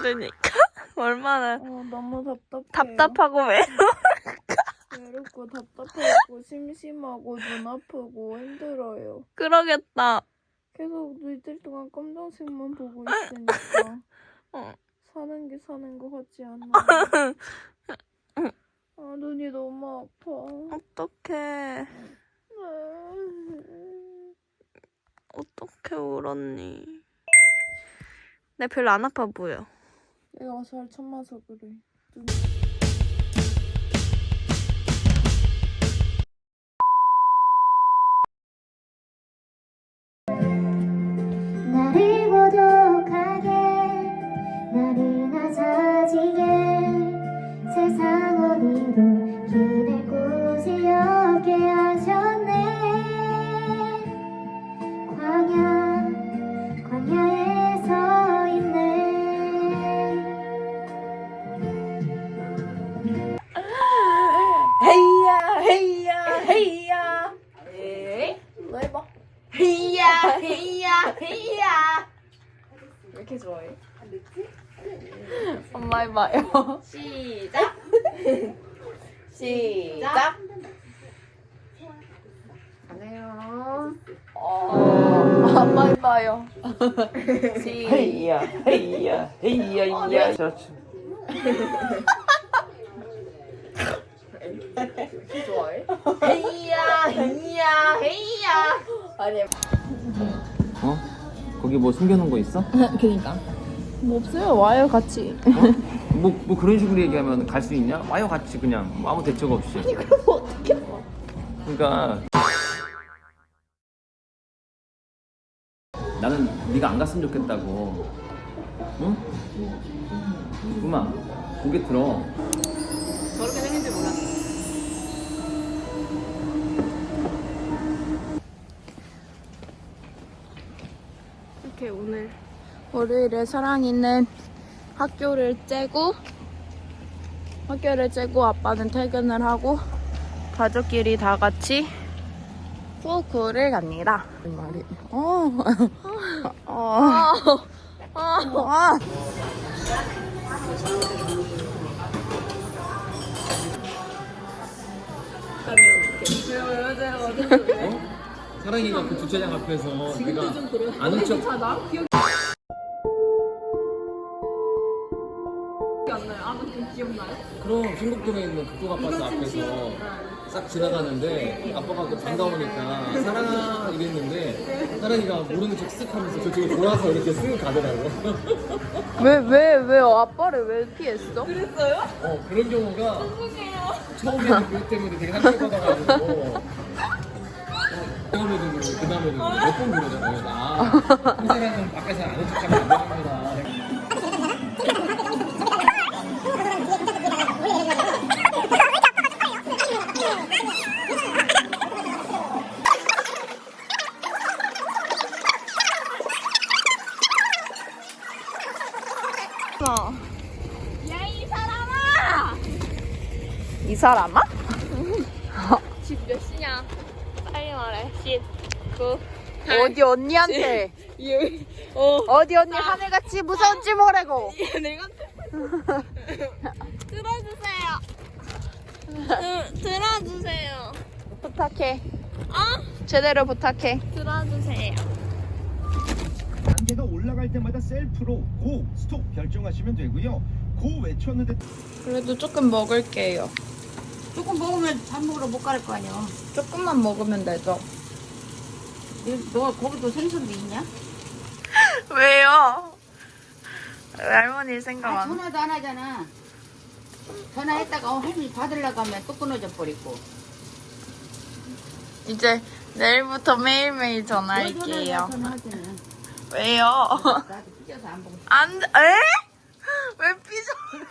되니까. 얼마나 어, 너무 답답해요. 답답하고 왜? 외롭고 답답하고 심심하고 눈 아프고 힘들어요. 그러겠다. 계속 이틀 동안 검정색만 보고 있으니까 어. 사는 게 사는 것 같지 않아. 아 눈이 너무 아파. 어떡해. 어떡해, 울었니? 내 별로 안 아파 보여. 내가 살 참아서 그래. 눈... 헤이야 헤이야 왜 이렇게 좋아해? 엄마 해봐요. 시작 시작 가네요 엄마 해봐요. 헤이야 헤이야 헤이야 헤이야 그렇지 이렇게 좋아해? 헤이야 헤이야 헤이야 아니 어? 거기 뭐 숨겨놓은 거 있어? 뭐 없어요. 와요 같이. 어? 뭐, 뭐 그런 식으로 얘기하면 갈 수 있냐? 와요 같이 그냥 뭐 아무 대책 없이 아니 그럼 어떻게 그러니까 나는 네가 안 갔으면 좋겠다고 응? 구마 고개 들어 저렇게 월요일에 사랑 있는 학교를 째고 학교를 째고 아빠는 퇴근을 하고 가족끼리 다 같이 후쿠를 갑니다. 이 말이. 어. 어. 어. 어? 사랑이가 그 주차장 앞에서 네가 아는 척 그럼 신곡동에 있는 그쪽 아파트 앞에서. 싹 지나가는데 아빠가 그 반가우니까 사랑아 이랬는데 사랑이가 모르는 척쓱 하면서 저쪽에 돌아서 이렇게 쓱 가더라고. 왜, 왜, 왜, 아빠를 왜 피했어? 어 그런 경우가 처음에는 그 때문에 되게 상처받아가지고 어, 처음에도 그러고 그 다음에도 몇번 그러잖아요 나 한 사람은 밖에서 아는 척하면 안 되는 이 사람아? 집 몇 시냐? 빨리 말해. 10, 9. 어디 언니한테? 어. 디 언니 하늘같이 무서운지 모르고. 들어주세요. 들, 들어주세요. 부탁해. 제대로 부탁해. 들어주세요. 단계가 올라갈 때마다 셀프로 고 스톱 결정하시면 되고요. 고 외쳤는데 그래도 조금 먹을게요. 조금 먹으면 밥 먹으러 못 갈 거 아니야 조금만 먹으면 되죠. 너 거기도 생선도 있냐? 왜요? 왜 할머니 생각 아, 안 전화도 안 하잖아 전화했다가 어, 할머니 받으려고 하면 또 끊어져 버리고 이제 내일부터 매일매일 너 전화할게요. 전화하잖아 왜요? 나도 삐져서 안 보고 안 돼. 에? 왜 삐져요?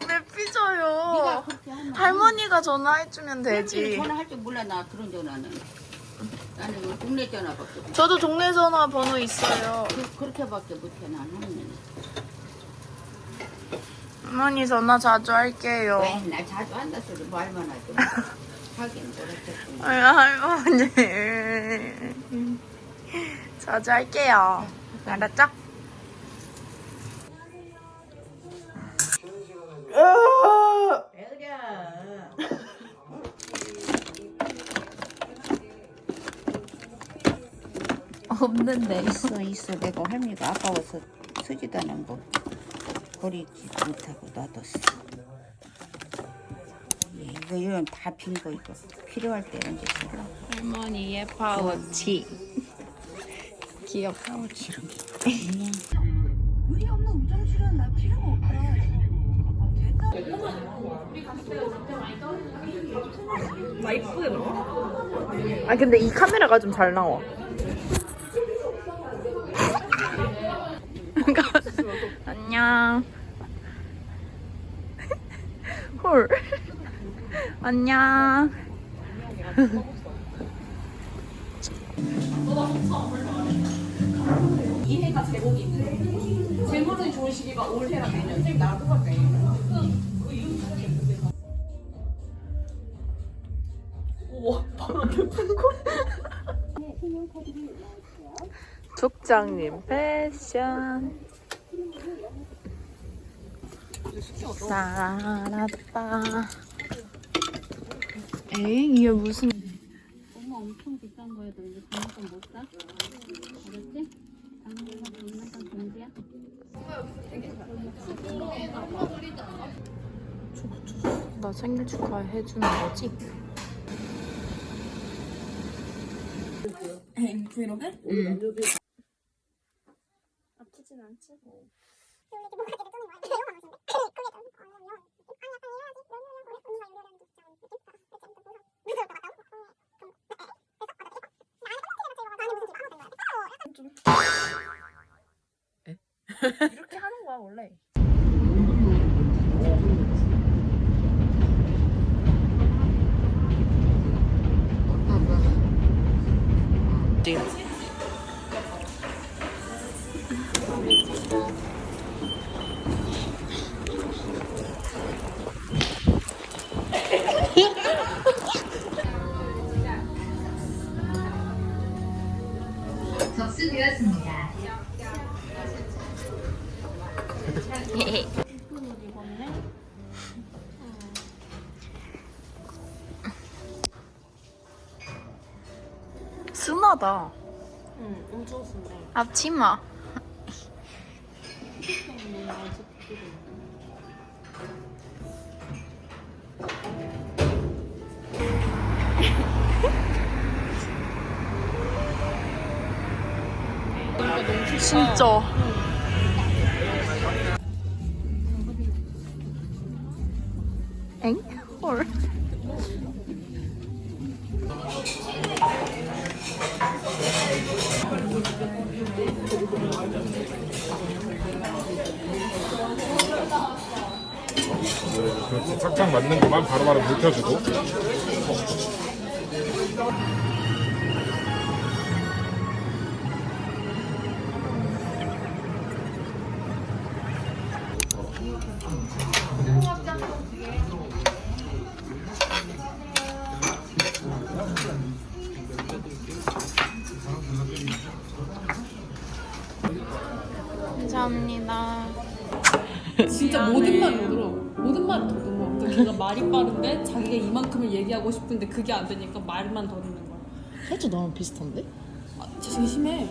왜 네가 삐져요? 그렇게 하면 할머니가 전화해주면 되지. 전화할 줄 몰라 나 그런 전화는 나는 이거 동네 전화밖에 못 저도 동네 전화 번호 있어요. 그, 그렇게밖에 못해 난 할머니는 할머니 전화 자주 할게요. 맨날 자주 한다 소리 말만 하지 하긴 그렇겠지 아유, 할머니. 자주 할게요. 알았죠? 없는데. 있어 있어 내가 할미가 아까워서 쓰지도 않은 거 버리지 못하고 놔뒀어 예, 이거 이런 다 빈 거 이거 필요할 때 이제 쓰려고 할머니의 파우치. 귀엽다. 이런 게 그냥 의리 없는 우정실은 나 필요가 없다 아 근데 이 카메라가 좀 잘 나와. 안녕. 헐. 안녕. 족장님 패션. 살았다. 에잉 이게 무슨? 엄마 엄청 비싼 거에도 이제 장난감 못 사? 알았지? 장난감 장난감 금지야? 나 생일 축하해 주는 거지? 아프 진 않지? 이렇게 하는 거야 원래. 순하다. 응, 엄청 쓴데. 앞치마. 진짜. 엥? 헐. 그렇지 착착 맞는 것만 바로바로 묵혀주고 감사합니다. 진짜 모든 말못 들어. 모든 말을 더듬어. 그러니까 걔가 말이 빠른데 자기가 이만큼을 얘기하고 싶은데 그게 안 되니까 말만 더 듣는 거야. 살짝 나랑 비슷한데? 아, 자식이 심해.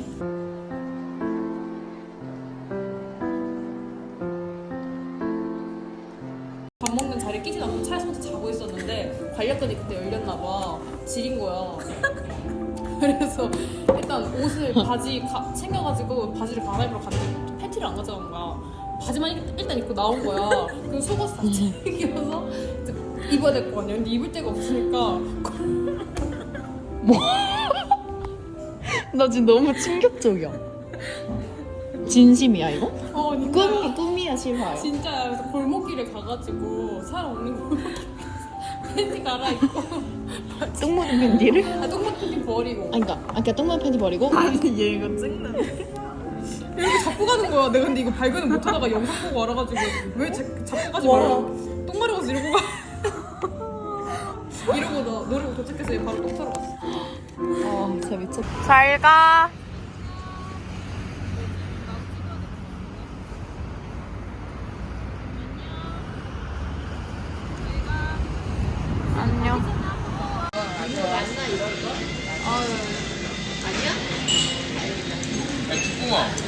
밥 먹는 자리에 끼지 않고 차에서 혼자 자고 있었는데 관략근이 그때 열렸나 봐. 지린 거야. 그래서 일단 옷을 바지 가- 챙겨가지고 바지를 갈아입으러 갔는데 팬 티를 안 가져간 거야. 바지만 일- 일단 입고 나온 거야. 그 속옷 다 챙겨서 이제 입어야 될 거 아니야. 근데 입을 데가 없으니까 나 지금 너무 충격적이야. 진심이야 이거? 어, 그러니까 꿈 꿈이야 실화야. 진짜야. 그래서 골목길에 가가지고 사람 없는 골목길에 팬티 갈아입고 똥 묻은 팬티를? 아 똥만 팬티 버리고 아니 그니까 아까 그러니까 똥만 팬티 버리고 아니 얘 이거 찍는 이렇게 잡고 가는 거야. 내가 근데 이거 발견을 못 하다가 영상 보고 알아가지고 왜 자, 잡고 가지 말라고 똥 마려워서 이러고 가 이러고 나 노리고 도착해서 얘 바로 똥 차러 갔어. 아 진짜 미쳤다 잘 가.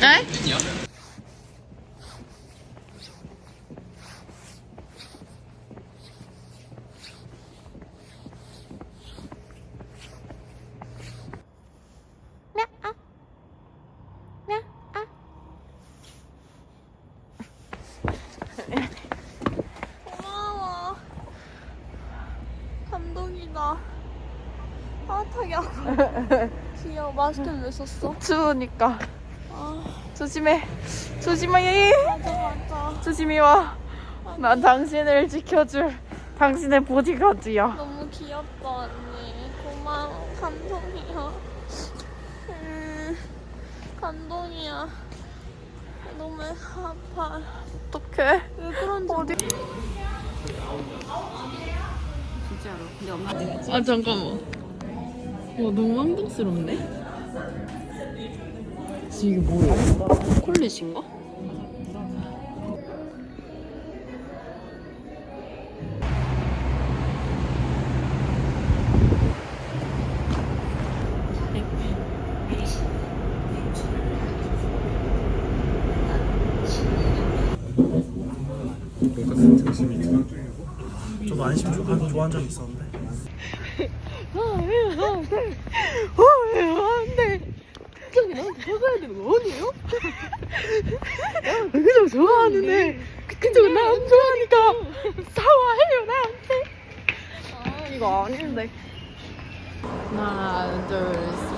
에? 고마워. 감동이다. 아, 타기야. 귀여워. 마스크를 왜 썼어? 추우니까 아, 조심해 조심해 맞아, 맞아. 조심히 와 난 당신을 지켜줄 당신의 보디가드야 너무 귀엽다, 언니. 고마워. 감동이야. 음, 감동이야. 너무 아파. 어떡해 왜 그런지 어디 진짜로. 근데 엄마 아 잠깐만. 와 너무 황당스럽네. 지금 이게 뭐야? 콜릿인가? 좀 안심 좀 한- 좋아한 적이 있었는데 안돼 갑자기 나한테 사과해야 되는 거 아니에요? 나 그저 좋아하는데 그저 나안 좋아하니까 사과해요 나한테. 아 이거 아닌데. 하나 둘셋